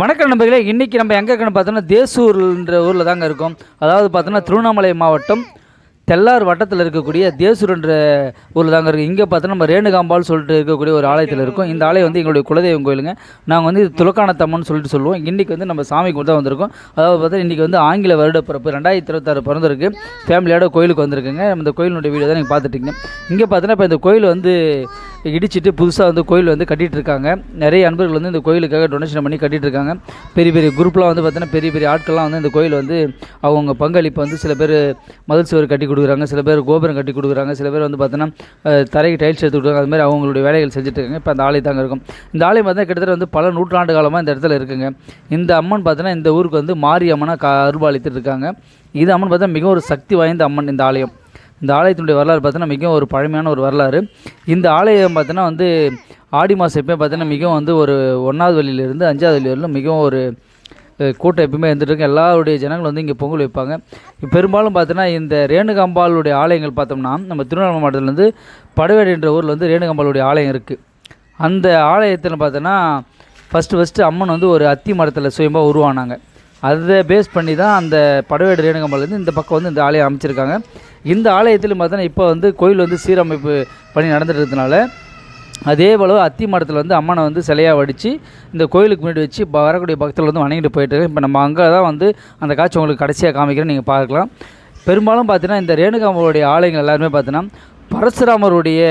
வணக்கம் நண்பர்களே இன்றைக்கி நம்ம எங்கே இருக்குன்னு பார்த்தோன்னா தேசூர்ன்ற ஊரில் தாங்க இருக்கோம். அதாவது பார்த்தோன்னா திருவண்ணாமலை மாவட்டம் தெல்லார் வட்டத்தில் இருக்கக்கூடிய தேசூர்ன்ற ஊரில் தாங்க இருக்குது இங்கே பார்த்தோன்னா நம்ம ரேணுகாம்பால் சொல்லிட்டு இருக்கக்கூடிய ஒரு ஆலயத்தில் இருக்கும். இந்த ஆலயம் வந்து எங்களுடைய குலதெய்வம் கோயிலுங்க. நாங்கள் வந்து துலக்கானத்தம்மன் சொல்லிட்டு சொல்லுவோம். இன்றைக்கி வந்து நம்ம சாமி கும்பிட்டு தான் வந்திருக்கோம். அதாவது பார்த்தா இன்றைக்கி வந்து ஆங்கில வருட பிறப்பு ரெண்டாயிரத்தி இருபத்தாறு பிறந்திருக்கு. ஃபேமிலியோட கோயிலுக்கு வந்திருக்குங்க. இந்த கோயிலுடைய வீடியோ தான் நீங்கள் பார்த்துட்டீங்க. இங்கே பார்த்தோன்னா இப்போ இந்த கோயில் வந்து இடிச்சிட்டு புதுசாக வந்து கோயில் வந்து கட்டிகிட்டு இருக்காங்க நிறைய அன்பர்கள் வந்து இந்த கோயிலுக்காக டொனேஷன் பண்ணி கட்டிட்டு இருக்காங்க பெரிய பெரிய குரூப்லாம் வந்து பார்த்தீங்கன்னா பெரிய பெரிய ஆட்கள்லாம் வந்து இந்த கோயில் வந்து அவங்க பங்களிப்பு வந்து சில பேர் மதில் சுவர் கட்டி கொடுக்குறாங்க. சில பேர் கோபுரம் கட்டி கொடுக்குறாங்க. சில பேர் வந்து பார்த்தீங்கன்னா தரைக்கு டைல்ஸ் எடுத்து கொடுக்குறாங்க அது மாதிரி அவங்களுடைய வேலைகள் செஞ்சுட்டு இருக்காங்க இப்போ அந்த ஆலயம் தாங்க இருக்கும். இந்த ஆலயம் பார்த்தீங்கன்னா கிட்டத்தட்ட வந்து பல நூற்றாண்டு காலமாக இந்த இடத்துல இருக்குங்க. இந்த அம்மன் பார்த்தீங்கன்னா இந்த ஊருக்கு வந்து மாரி அம்மனாக கா இருக்காங்க. இது அம்மன் பார்த்தா மிகவும் ஒரு சக்தி வாய்ந்த அம்மன் இந்த ஆலயம். இந்த ஆலயத்தினுடைய வரலாறு பார்த்தீங்கன்னா மிகவும் ஒரு பழமையான ஒரு வரலாறு. இந்த ஆலயம் பார்த்தீங்கன்னா வந்து ஆடி மாதம் எப்பயும் பார்த்தீங்கன்னா மிகவும் வந்து ஒரு ஒன்றாவது வழியிலிருந்து அஞ்சாவது வழி வரலும் மிகவும் ஒரு கூட்டம் எப்பயுமே இருந்துட்டு இருக்கு. எல்லாருடைய ஜனங்கள் வந்து இங்கே பொங்கல் வைப்பாங்க. பெரும்பாலும் பார்த்தீங்கன்னா இந்த ரேணுகாம்பாளுடைய ஆலயங்கள் பார்த்தோம்னா நம்ம திருவண்ணாமலை மாவட்டத்துலேருந்து படவேடு என்ற ஊரில் வந்து ரேணுகாம்பாளுடைய ஆலயம் இருக்குது அந்த ஆலயத்தில் பார்த்தோன்னா ஃபஸ்ட்டு ஃபஸ்ட்டு அம்மன் வந்து ஒரு அத்தி மரத்தில் சுயமாக உருவானாங்க. அதை பேஸ் பண்ணி தான் அந்த படவேடு ரேணுகம்பலேருந்து இந்த பக்கம் வந்து இந்த ஆலயம் அமைச்சிருக்காங்க. இந்த ஆலயத்தில் பார்த்தோன்னா இப்போ வந்து கோயில் வந்து சீரமைப்பு பணி நடந்துட்டு இருக்கிறதுனால அதே போல் அத்தி மரத்தில் வந்து அம்மனை வந்து சிலையாக வடித்து இந்த கோயிலுக்கு முன்னாடி வச்சு இப்போ வரக்கூடிய பக்தர்கள் வந்து வணங்கிட்டு போயிட்டு இப்போ நம்ம அங்கே தான் வந்து அந்த காட்சி உங்களுக்கு கடைசியாக காமிக்கிறேன் நீங்கள் பார்க்கலாம். பெரும்பாலும் பார்த்தீங்கன்னா இந்த ரேணுகாம்பளுடைய ஆலயங்கள் எல்லாருமே பார்த்தீங்கன்னா பரசுராமருடைய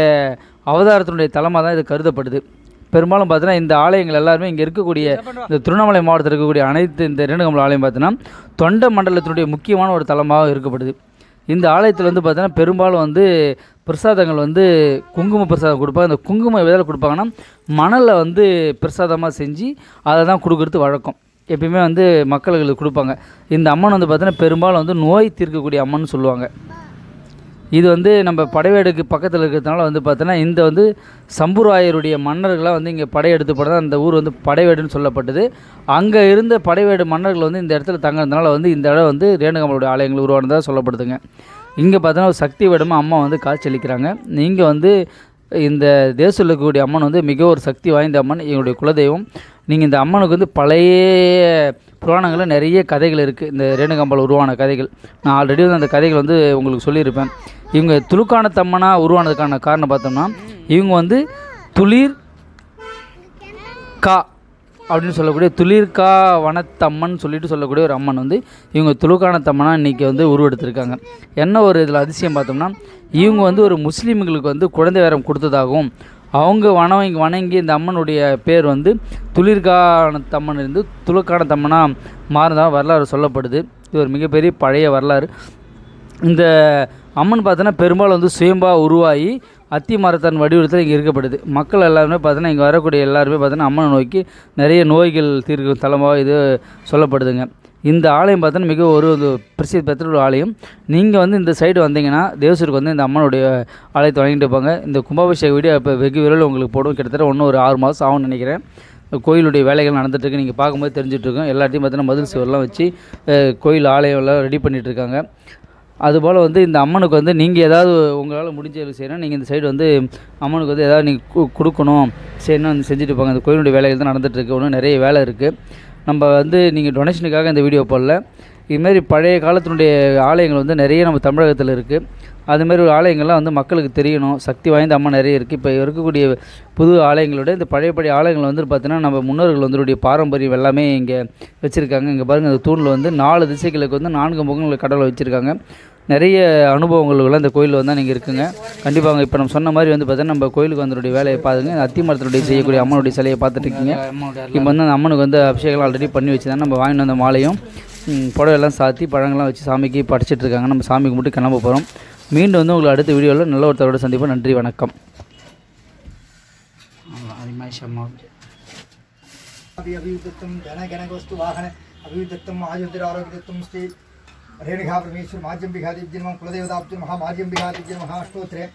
அவதாரத்தினுடைய தலமாக தான் இது கருதப்படுது. பெரும்பாலும் பார்த்தீங்கன்னா இந்த ஆலயங்கள் எல்லாருமே இங்கே இருக்கக்கூடிய இந்த திருவண்ணாமலை மாவட்டத்தில் இருக்கக்கூடிய அனைத்து இந்த ரேணுகாம்பல் ஆலயம் பார்த்தீங்கன்னா தொண்டை மண்டலத்தினுடைய முக்கியமான ஒரு தலமாக இருக்கப்படுது இந்த ஆலயத்தில் வந்து பார்த்தீங்கன்னா பெரும்பாலும் வந்து பிரசாதங்கள் வந்து குங்கும பிரசாதம் கொடுப்பாங்க அந்த குங்குமம் எதில் கொடுப்பாங்கன்னா மணலில் வந்து பிரசாதமாக செஞ்சு அதை தான் கொடுக்குறது வழக்கம். எப்பயுமே வந்து மக்களுக்கு கொடுப்பாங்க. இந்த அம்மன் வந்து பார்த்தீங்கன்னா பெரும்பாலும் வந்து நோய் தீர்க்கக்கூடிய அம்மன் சொல்லுவாங்க. இது வந்து நம்ம படைவேடுக்கு பக்கத்தில் இருக்கிறதுனால வந்து பார்த்தோன்னா இந்த வந்து சம்புராயருடைய மன்னர்களாக வந்து இங்கே படையெடுத்து போனதான் அந்த ஊர் வந்து படைவேடுன்னு சொல்லப்பட்டது. அங்கே இருந்த படைவேடு மன்னர்கள் வந்து இந்த இடத்துல தங்குறதுனால வந்து இந்த இடம் வந்து ரேணுகமலுடைய ஆலயங்கள் உருவானதாக சொல்லப்படுதுங்க. இங்கே பார்த்தோன்னா ஒரு சக்தி வேடமாக அம்மா வந்து காட்சியளிக்கிறாங்க நீங்கள் வந்து இந்த தேசத்தில் இருக்கக்கூடிய அம்மன் வந்து மிக ஒரு சக்தி வாய்ந்த அம்மன் எங்களுடைய குலதெய்வம். நீங்கள் இந்த அம்மனுக்கு வந்து பழைய புராணங்களில் நிறைய கதைகள் இருக்குது இந்த ரேணுகம்பால் உருவான கதைகள். நான் ஆல்ரெடி வந்து அந்த கதைகள் வந்து உங்களுக்கு சொல்லியிருப்பேன். இவங்க துலுக்கான தம்மனாக உருவானதுக்கான காரணம் பார்த்தோம்னா இவங்க வந்து துளிர் கா அப்படின்னு சொல்லக்கூடிய துளிர்கா வனத்தம்மன் சொல்லிட்டு சொல்லக்கூடிய ஒரு அம்மன் வந்து இவங்க துலுக்கான தம்மனாக இன்றைக்கி வந்து உருவெடுத்திருக்காங்க. என்ன ஒரு இதில் அதிசயம் பார்த்தோம்னா இவங்க வந்து ஒரு முஸ்லீம்களுக்கு வந்து குழந்தை வேரம் கொடுத்ததாகவும் அவங்க வணங்கி வணங்கி இந்த அம்மனுடைய பேர் வந்து துளிர்கான தம்மன் இருந்து துலுக்கான தம்மனாக மாறினதாக வரலாறு சொல்லப்படுது. இது ஒரு மிகப்பெரிய பழைய வரலாறு. இந்த அம்மன் பார்த்தோன்னா பெரும்பாலும் வந்து சுயம்பாக உருவாகி அத்தி மரத்தன் வடிவத்தில் இங்கே இருக்கப்படுது மக்கள் எல்லாருமே பார்த்தோன்னா இங்கே வரக்கூடிய எல்லாருமே பார்த்தோன்னா அம்மனை நோக்கி நிறைய நோய்கள் தீர்க்கும் தலமாக இது சொல்லப்படுதுங்க. இந்த ஆலயம் பார்த்தோன்னா மிக ஒரு ஒரு பிரசித்தி பெற்ற ஒரு ஆலயம். நீங்கள் வந்து இந்த சைடு வந்தீங்கன்னா தேவசூருக்கு வந்து இந்த அம்மனுடைய ஆலயத்தை வாங்கிட்டு போங்க. இந்த கும்பாபிஷேக வீடியோ இப்போ வெகு விரைவில் உங்களுக்கு போடும். கிட்டத்தட்ட இன்னும் ஒரு ஆறு மாதம் ஆகும்னு நினைக்கிறேன். கோயிலுடைய வேலைகள் நடந்துகிட்ருக்கு நீங்கள் பார்க்கும்போது தெரிஞ்சிட்ருக்கோம் எல்லாத்தையும் பார்த்தீங்கன்னா மதில் சுவர்லாம் வச்சு கோயில் ஆலயம் எல்லாம் ரெடி பண்ணிகிட்ருக்காங்க இருக்காங்க அதுபோல் வந்து இந்த அம்மனுக்கு வந்து நீங்கள் ஏதாவது உங்களால் முடிஞ்ச செய்யணும் நீங்கள் இந்த சைடு வந்து அம்மனுக்கு வந்து ஏதாவது நீங்கள் கொடுக்கணும். செய்யணும் வந்து செஞ்சுட்டு போங்க. இந்த கோயிலுடைய வேலைகள் தான் நடந்துகிட்ருக்கு இன்னும் நிறைய வேலை இருக்குது நம்ம வந்து நீங்கள் டொனேஷனுக்காக இந்த வீடியோ போடல. இதுமாரி பழைய காலத்தினுடைய ஆலயங்கள் வந்து நிறைய நம்ம தமிழகத்தில் இருக்குது அதுமாரி ஒரு ஆலயங்கள்லாம் வந்து மக்களுக்கு தெரியணும். சக்தி வாய்ந்த அம்மா நிறைய இருக்குது இப்போ இருக்கக்கூடிய புது ஆலயங்களோட இந்த பழைய பழைய ஆலயங்கள் வந்து பார்த்தீங்கன்னா நம்ம முன்னோர்கள் வந்துடைய பாரம்பரியம் எல்லாமே இங்கே வச்சுருக்காங்க. இங்கே பாருங்கள் அந்த தூணில் வந்து நாலு திசைகளுக்கு வந்து நான்கு முகங்கள் கடவுளை வச்சுருக்காங்க. நிறைய அனுபவங்கள்லாம் இந்த கோயிலில் வந்தால் நீங்கள் இருக்குங்க கண்டிப்பாக இப்போ நம்ம சொன்ன மாதிரி வந்து பார்த்தீங்கன்னா நம்ம கோயிலுக்கு வந்தனுடைய வேலையை பாருங்க இந்த அத்தி மரத்தினுடைய செய்யக்கூடிய அம்மனுடைய சிலையை பார்த்துட்டு இருக்கீங்க இப்போ வந்து அந்த அம்மனுக்கு வந்து அபிஷேகம் ஆல்ரெடி பண்ணி வச்சு தான் நம்ம வாங்கிட்டு வந்த மாலையும் ம், புடவையெல்லாம் சாத்தி பழங்கள்லாம் வச்சு சாமிக்கு படைச்சிட்டு இருக்காங்க நம்ம சாமி கும்பிட்டு கிளம்ப போகிறோம் மீண்டும் வந்து உங்களை அடுத்த வீடியோவில் நல்ல ஒருத்தரோட சந்திப்போம் நன்றி வணக்கம் अभियुक्तम धन गण वस्तु वाहन अभियुक्तम आयुर्धर आरोग्यदत्तम श्री रेणुघा परमेश्वर माज्यम बिघादिव्य नमः कुलदेवताब्ज नमः माज्यम बिघादिव्य नमः अष्टोत्रे